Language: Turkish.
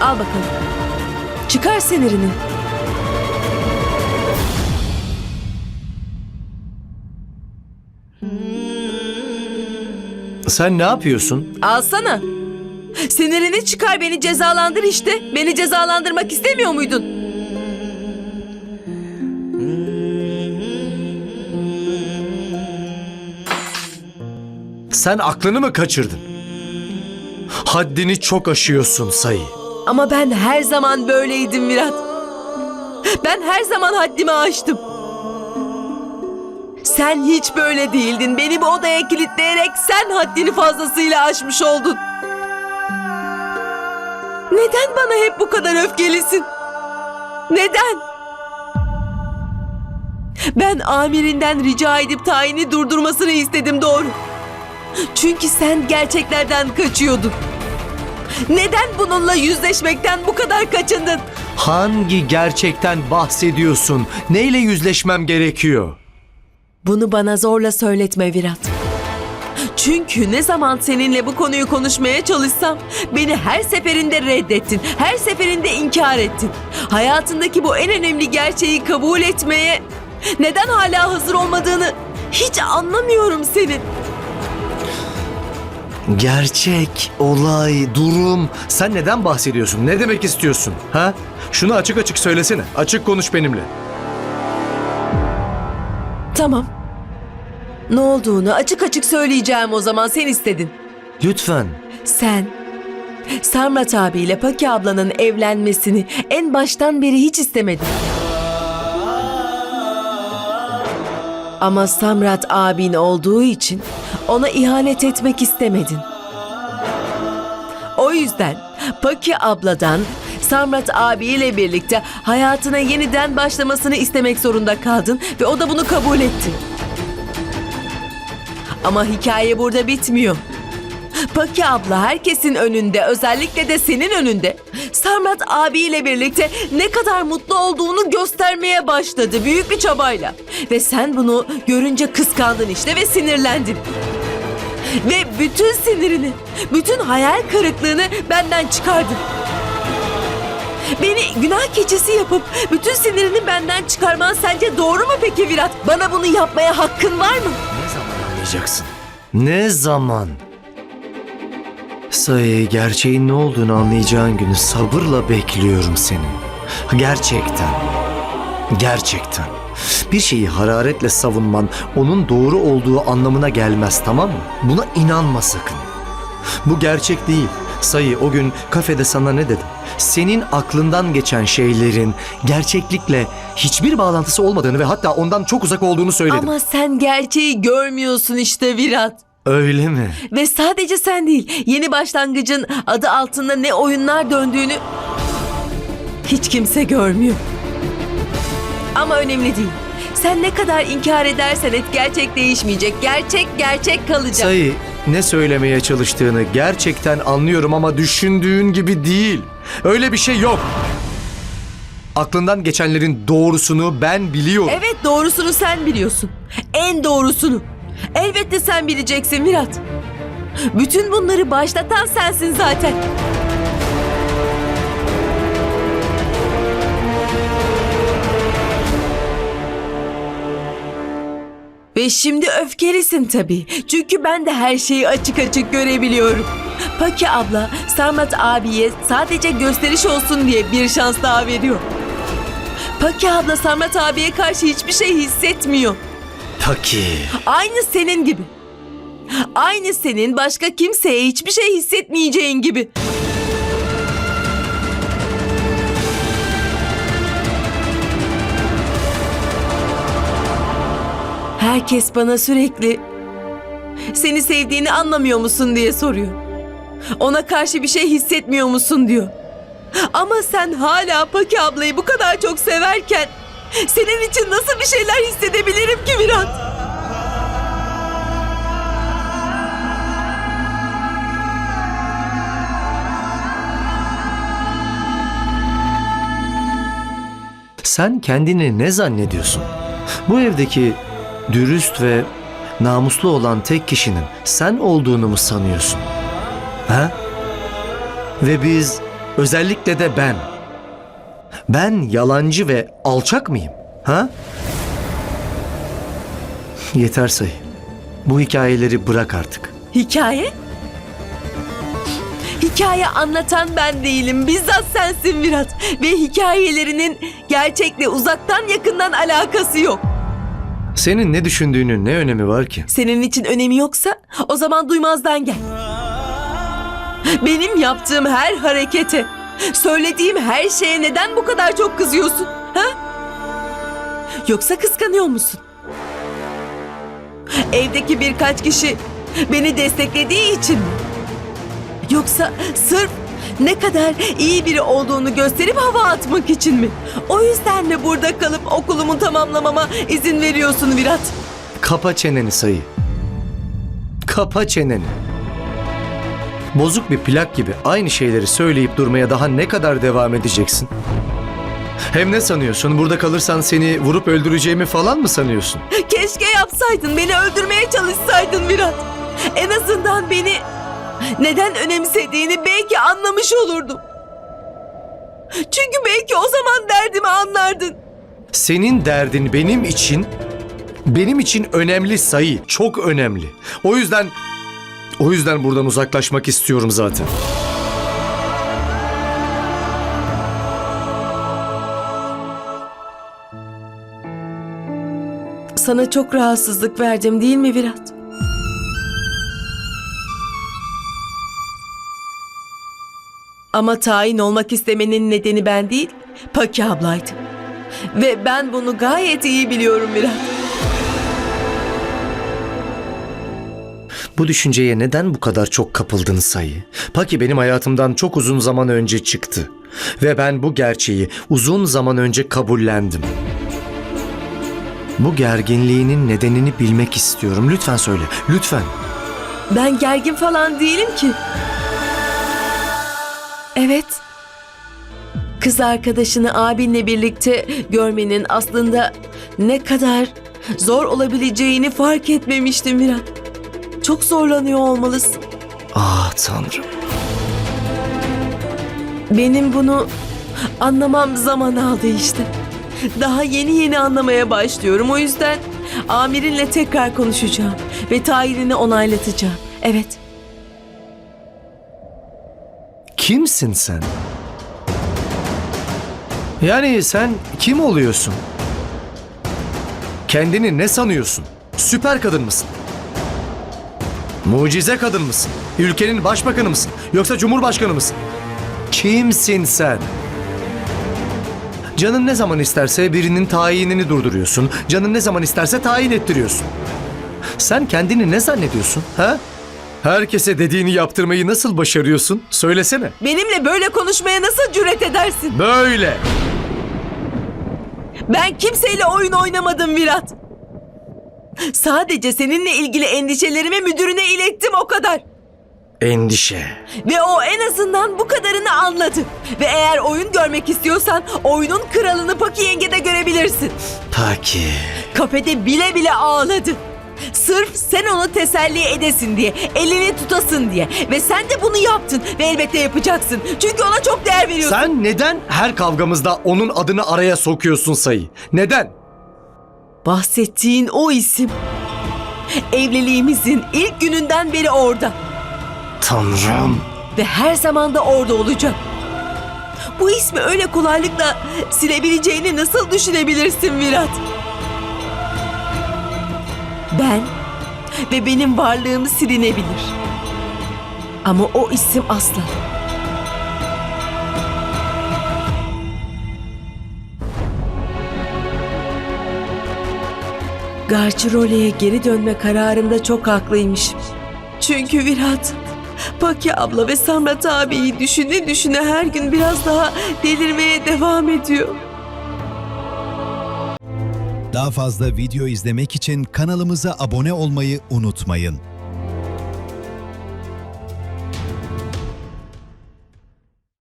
Al bakalım. Çıkar sinirini. Sen ne yapıyorsun? Alsana. Sinirini çıkar beni cezalandır işte. Beni cezalandırmak istemiyor muydun? Sen aklını mı kaçırdın? Haddini çok aşıyorsun sayı. Ama ben her zaman böyleydim Virat. Ben her zaman haddimi aştım. Sen hiç böyle değildin. Beni bu odaya kilitleyerek sen haddini fazlasıyla aşmış oldun. Neden bana hep bu kadar öfkelisin? Neden? Ben amirinden rica edip tayini durdurmasını istedim doğru. Çünkü sen gerçeklerden kaçıyordun. Neden bununla yüzleşmekten bu kadar kaçındın? Hangi gerçekten bahsediyorsun? Neyle yüzleşmem gerekiyor? Bunu bana zorla söyletme Virat. Çünkü ne zaman seninle bu konuyu konuşmaya çalışsam beni her seferinde reddettin. Her seferinde inkar ettin. Hayatındaki bu en önemli gerçeği kabul etmeye neden hala hazır olmadığını hiç anlamıyorum senin. Gerçek, olay, durum. Sen neden bahsediyorsun? Ne demek istiyorsun? Ha? Şunu açık açık söylesene. Açık konuş benimle. Tamam. Ne olduğunu açık açık söyleyeceğim o zaman sen istedin. Lütfen. Sen Sarmat abiyle Paki ablanın evlenmesini en baştan beri hiç istemedin. Ama Samrat abin olduğu için ona ihanet etmek istemedin. O yüzden Paki abladan Samrat abiyle birlikte hayatına yeniden başlamasını istemek zorunda kaldın ve o da bunu kabul etti. Ama hikaye burada bitmiyor. Paki abla herkesin önünde özellikle de senin önünde Samrat abiyle birlikte ne kadar mutlu olduğunu göstermeye başladı büyük bir çabayla. Ve sen bunu görünce kıskandın işte ve sinirlendin. Ve bütün sinirini, bütün hayal kırıklığını benden çıkardın. Beni günah keçisi yapıp bütün sinirini benden çıkarman sence doğru mu peki Virat? Bana bunu yapmaya hakkın var mı? Ne zaman anlayacaksın? Ne zaman? Sayı gerçeğin ne olduğunu anlayacağın günü sabırla bekliyorum seni. Gerçekten. Gerçekten. Bir şeyi hararetle savunman onun doğru olduğu anlamına gelmez tamam mı? Buna inanma sakın. Bu gerçek değil. Sayı o gün kafede sana ne dedim? Senin aklından geçen şeylerin gerçeklikle hiçbir bağlantısı olmadığını ve hatta ondan çok uzak olduğunu söyledim. Ama sen gerçeği görmüyorsun işte Virat. Öyle mi? Ve sadece sen değil, yeni başlangıcın adı altında ne oyunlar döndüğünü hiç kimse görmüyor. Ama önemli değil. Sen ne kadar inkar edersen et gerçek değişmeyecek. Gerçek gerçek kalacak. Sayı ne söylemeye çalıştığını gerçekten anlıyorum ama düşündüğün gibi değil. Öyle bir şey yok. Aklından geçenlerin doğrusunu ben biliyorum. Evet doğrusunu sen biliyorsun. En doğrusunu. Elbette sen bileceksin Virat. Bütün bunları başlatan sensin zaten. Ve şimdi öfkelisin tabii. Çünkü ben de her şeyi açık açık görebiliyorum. Paki abla Sarmat abiye sadece gösteriş olsun diye bir şans daha veriyor. Paki abla Sarmat abiye karşı hiçbir şey hissetmiyor. Paki. Aynı senin gibi. Aynı senin başka kimseye hiçbir şey hissetmeyeceğin gibi. Herkes bana sürekli seni sevdiğini anlamıyor musun diye soruyor. Ona karşı bir şey hissetmiyor musun diyor. Ama sen hala Paki ablayı bu kadar çok severken senin için nasıl bir şeyler hissedebilirim ki Virat? Sen kendini ne zannediyorsun? Bu evdeki dürüst ve namuslu olan tek kişinin sen olduğunu mu sanıyorsun? Ha? Ve biz Özellikle de ben. Ben yalancı ve alçak mıyım? Ha? Yeter sayı. Bu hikayeleri bırak artık. Hikaye? Hikaye anlatan ben değilim. Bizzat sensin Virat. Ve hikayelerinin gerçekle uzaktan yakından alakası yok. Senin ne düşündüğünün ne önemi var ki? Senin için önemi yoksa o zaman duymazdan gel. Benim yaptığım her harekete, söylediğim her şeye neden bu kadar çok kızıyorsun? Ha? Yoksa kıskanıyor musun? Evdeki birkaç kişi beni desteklediği için mi? Yoksa sırf ne kadar iyi biri olduğunu gösterip hava atmak için mi? O yüzden mi burada kalıp okulumu tamamlamama izin veriyorsun Virat? Kapa çeneni sayı. Kapa çeneni. Bozuk bir plak gibi aynı şeyleri söyleyip durmaya daha ne kadar devam edeceksin? Hem ne sanıyorsun? Burada kalırsan seni vurup öldüreceğimi falan mı sanıyorsun? Keşke yapsaydın, beni öldürmeye çalışsaydın Virat. En azından beni neden önemsediğini belki anlamış olurdum. Çünkü belki o zaman derdimi anlardın. Senin derdin benim için benim için önemli sayı, çok önemli. O yüzden o yüzden buradan uzaklaşmak istiyorum zaten. Sana çok rahatsızlık verdim değil mi Virat? Ama tayin olmak istemenin nedeni ben değil, Paki ablaydı. Ve ben bunu gayet iyi biliyorum Virat. Bu düşünceye neden bu kadar çok kapıldın sayı? Paki benim hayatımdan çok uzun zaman önce çıktı. Ve ben bu gerçeği uzun zaman önce kabullendim. Bu gerginliğinin nedenini bilmek istiyorum. Lütfen söyle. Lütfen. Ben gergin falan değilim ki. Evet. Kız arkadaşını abinle birlikte görmenin aslında ne kadar zor olabileceğini fark etmemiştim Virat. Çok zorlanıyor olmalısın. Ah tanrım. Benim bunu anlamam zaman aldı işte. Daha yeni yeni anlamaya başlıyorum. O yüzden amirinle tekrar konuşacağım ve tayinini onaylatacağım. Evet. Kimsin sen? Yani sen kim oluyorsun? Kendini ne sanıyorsun? Süper kadın mısın? Mucize kadın mısın? Ülkenin başbakanı mısın? Yoksa cumhurbaşkanı mısın? Kimsin sen? Canın ne zaman isterse birinin tayinini durduruyorsun. Canın ne zaman isterse tayin ettiriyorsun. Sen kendini ne zannediyorsun? Ha? Herkese dediğini yaptırmayı nasıl başarıyorsun? Söylesene. Benimle böyle konuşmaya nasıl cüret edersin? Böyle. Ben kimseyle oyun oynamadım Virat. Sadece seninle ilgili endişelerimi müdürüne ilettim o kadar. Endişe. Ve o en azından bu kadarını anladı. Ve eğer oyun görmek istiyorsan oyunun kralını Paki Yenge'de görebilirsin. Paki. Kafede bile bile ağladı. Sırf sen onu teselli edesin diye, elini tutasın diye. Ve sen de bunu yaptın ve elbette yapacaksın. Çünkü ona çok değer veriyorsun. Sen neden her kavgamızda onun adını araya sokuyorsun sayı? Neden? Bahsettiğin o isim evliliğimizin ilk gününden beri orada Tanrım. ve her zaman da orada olacak. Bu ismi öyle kolaylıkla silebileceğini nasıl düşünebilirsin Virat? Ben ve benim varlığım silinebilir. Ama o isim asla. Garcirole'ye geri dönme kararımda çok haklıymışım. Çünkü Virat, Paki abla ve Samrat abiyi düşüne düşüne her gün biraz daha delirmeye devam ediyor. Daha fazla video izlemek için kanalımıza abone olmayı unutmayın.